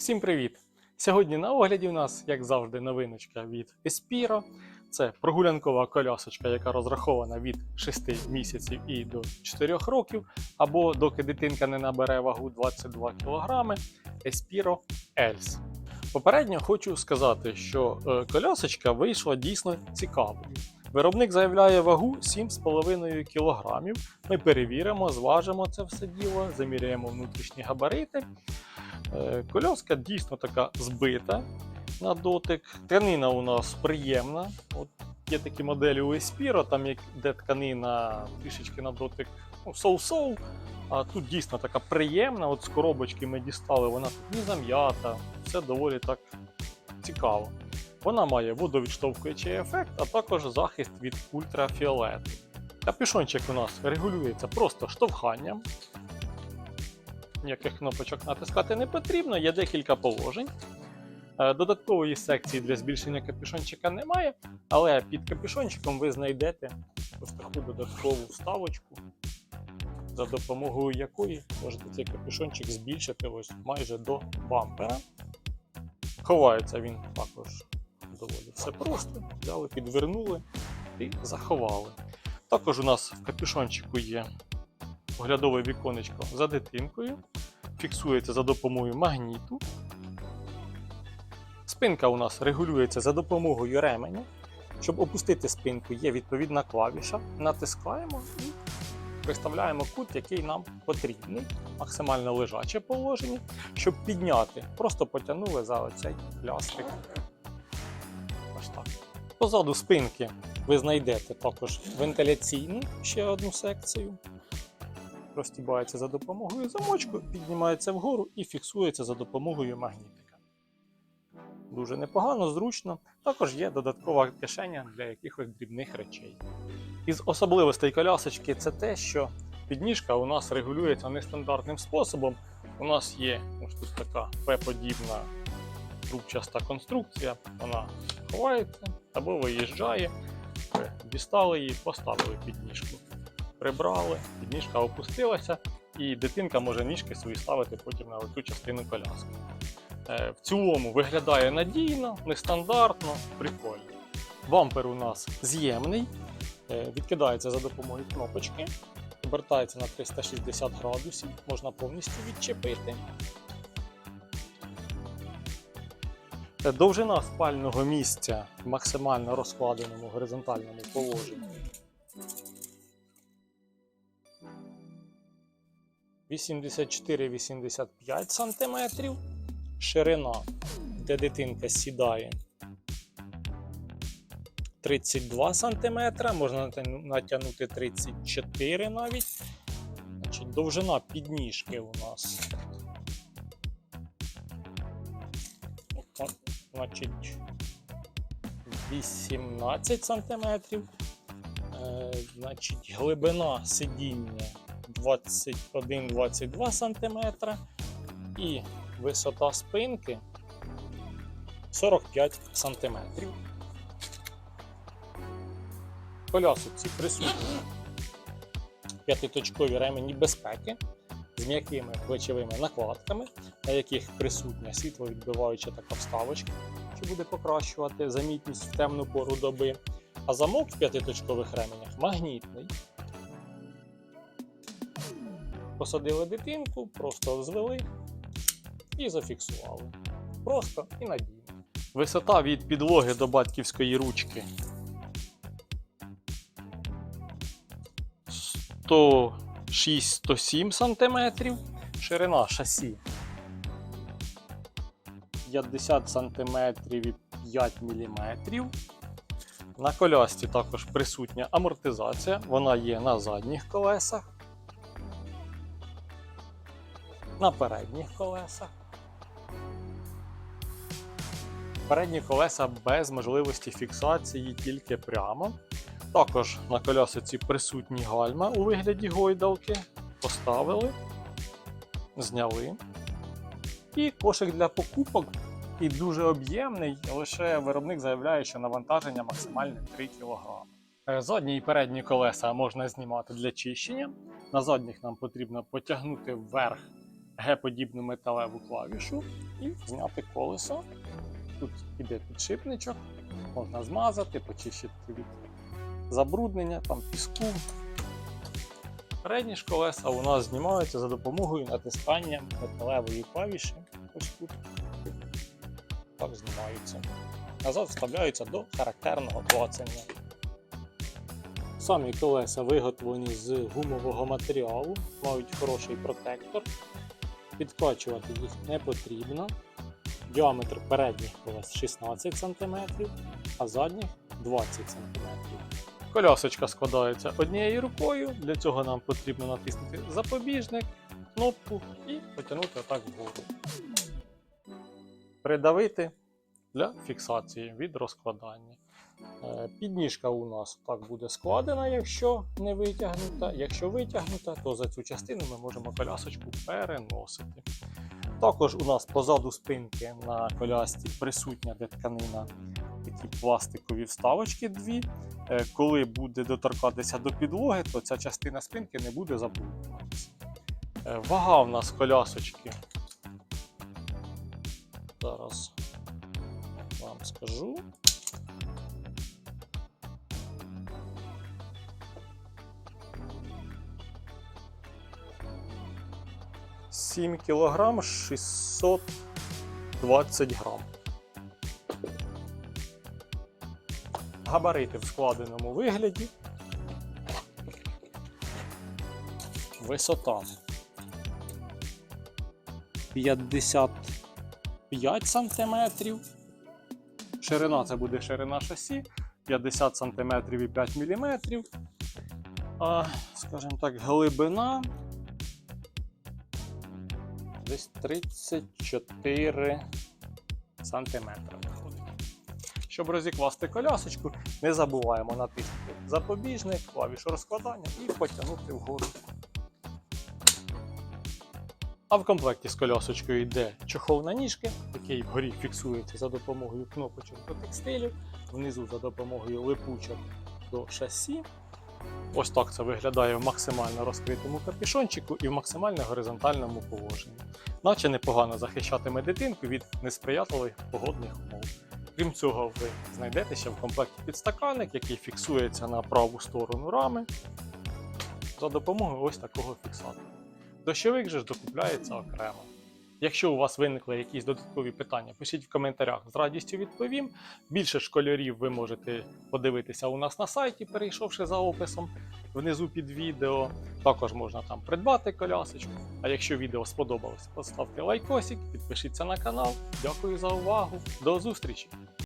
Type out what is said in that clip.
Всім привіт! Сьогодні на огляді у нас, як завжди, новиночка від Espiro. Це прогулянкова колясочка, яка розрахована від 6 місяців і до 4 років, або доки дитинка не набере вагу 22 кг Espiro Els. Попередньо хочу сказати, що е, колясочка вийшла дійсно цікавою. Виробник заявляє вагу 7,5 кг. Ми перевіримо, зважимо це все діло, заміряємо внутрішні габарити. Е, Кольоска дійсно така збита на дотик. Тканина у нас приємна. От є такі моделі у Espiro, там як, де тканина трішечки на дотик ну, соу-соу. А тут дійсно така приємна. От з коробочки ми дістали, вона тут не зам'ята, все доволі так цікаво. Вона має водовідштовхуючий ефект, а також захист від ультрафіолету. Капюшончик у нас регулюється просто штовханням. Ніяких кнопочок натискати не потрібно, є декілька положень. Е, Додаткової секції для збільшення капюшончика немає, але під капюшончиком ви знайдете ось таку додаткову вставочку, за допомогою якої можете цей капюшончик збільшити ось майже до бампера. Ховається він також доволі все просто. Взяли, підвернули і заховали. Також у нас в капюшончику є оглядове віконечко за дитинкою, фіксується за допомогою магніту. Спинка у нас регулюється за допомогою ременя. Щоб опустити спинку, є відповідна клавіша. Натискаємо і виставляємо кут, який нам потрібний, максимально лежаче положення. Щоб підняти, просто потягнули за оцей лястик. Ось так. Позаду спинки ви знайдете також вентиляційну ще одну секцію розтібається за допомогою замочку, піднімається вгору і фіксується за допомогою магнітика. Дуже непогано, зручно. Також є додаткова кишеня для якихось дрібних речей. Із особливостей колясочки це те, що підніжка у нас регулюється нестандартним способом. У нас є ось тут така П-подібна трубчаста конструкція, вона ховається або виїжджає. Дістали її, поставили підніжку прибрали, підніжка опустилася, і дитинка може ніжки свої ставити потім на цю частину коляски. Е, В цілому виглядає надійно, нестандартно, прикольно. Бампер у нас з'ємний, е, відкидається за допомогою кнопочки, обертається на 360 градусів, можна повністю відчепити. Е, Довжина спального місця в максимально розкладеному горизонтальному положенні 84-85 см, ширина, де дитинка сідає 32 см, можна натягну- натягнути 34 навіть. Значить, довжина підніжки у нас. Значить, 18 см. Е, значить, глибина сидіння 21-22 см і висота спинки 45 см. Колясочці присутні п'ятиточкові ремені безпеки з м'якими плечовими накладками, на яких присутня світловідбиваюча така вставочка, що буде покращувати замітність в темну пору доби. А замок в п'ятиточкових ременях магнітний. Посадили дитинку, просто звели і зафіксували. Просто і надійно. Висота від підлоги до батьківської ручки 106-107 см. Ширина шасі 50 см і 5 мм. На колясці також присутня амортизація. Вона є на задніх колесах на передніх колесах. Передні колеса без можливості фіксації тільки прямо. Також на колясиці присутні гальма у вигляді гойдалки. Поставили, зняли. І кошик для покупок і дуже об'ємний, лише виробник заявляє, що навантаження максимальне 3 кг. Е, Задні і передні колеса можна знімати для чищення. На задніх нам потрібно потягнути вверх Г-подібну металеву клавішу і зняти колесо. Тут іде підшипничок, можна змазати, почистити від забруднення, там піску. Передні ж колеса у нас знімаються за допомогою натискання металевої клавіші. Ось тут. Так знімаються. Назад вставляються до характерного клацання. Самі колеса виготовлені з гумового матеріалу, мають хороший протектор. Підкачувати їх не потрібно. Діаметр передніх колес 16 см, а задніх 20 см. Колясочка складається однією рукою. Для цього нам потрібно натиснути запобіжник, кнопку і потягнути отак вгору. Придавити для фіксації від розкладання. Е, Підніжка у нас так буде складена, якщо не витягнута. Якщо витягнута, то за цю частину ми можемо колясочку переносити. Також у нас позаду спинки на колясці присутня де тканина, такі пластикові вставочки дві. Е, Коли буде доторкатися до підлоги, то ця частина спинки не буде забруднюватися. Е, Вага у нас колясочки. Зараз вам скажу. Сім кілограм 620 грам. Габарити в складеному вигляді. Висота 55 сантиметрів. Ширина це буде ширина шасі 50 см і 5 мм. А, скажімо так, глибина десь 34 сантиметри виходить. Щоб розікласти колясочку, не забуваємо натиснути запобіжник, клавішу розкладання і потягнути вгору. А в комплекті з колясочкою йде чохол на ніжки, який вгорі фіксується за допомогою кнопочок до текстилю, внизу за допомогою липучок до шасі. Ось так це виглядає в максимально розкритому капюшончику і в максимально горизонтальному положенні. Наче непогано захищатиме дитинку від несприятливих погодних умов. Крім цього, ви знайдете ще в комплекті підстаканник, який фіксується на праву сторону рами за допомогою ось такого фіксатора. Дощовик же ж докупляється окремо. Якщо у вас виникли якісь додаткові питання, пишіть в коментарях, з радістю відповім. Більше ж кольорів ви можете подивитися у нас на сайті, перейшовши за описом внизу під відео. Також можна там придбати колясочку. А якщо відео сподобалось, поставте лайкосик, підпишіться на канал. Дякую за увагу. До зустрічі!